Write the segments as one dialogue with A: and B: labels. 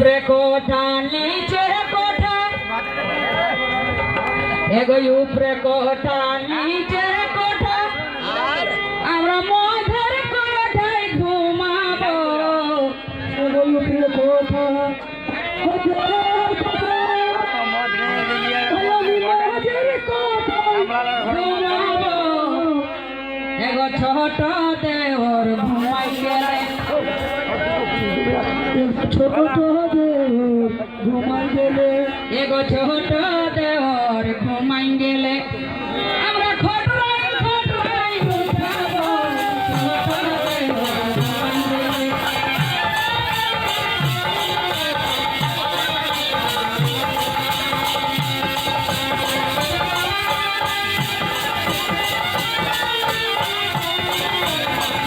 A: উপরে কোঠা নিচে কোঠা। এগো উপরে কোঠা নিচে কোঠা। আমরা মধুর কোঠায় ঘুমাবো। এগো উপরে কোঠা। ছোট দেওর ঘুমাই গেলে ছোট দেওর ঘুমাই গেলে এগো ছোট দেওর ঘুমাই গেলে ছোট দেওর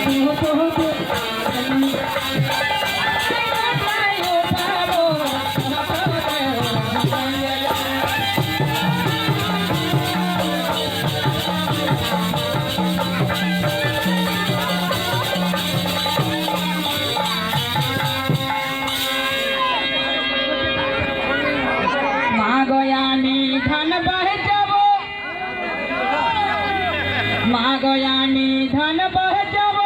A: ঘুমাই ধন বহে যাব মা গয়ানি ধন বহে যাব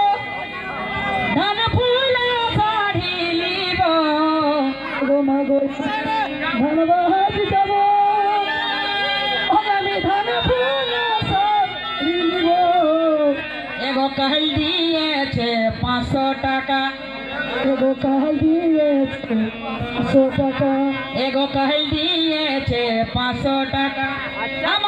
A: ধন ফুল সারিলিব ধন বহে যাব আমি কাল দিয়েছে পাঁচশো টাকা। এগো কাল দিয়েছে পাঁচশো টাকা। এগো কাল দিয়েছে পাঁচশো টাকা। আচ্ছা।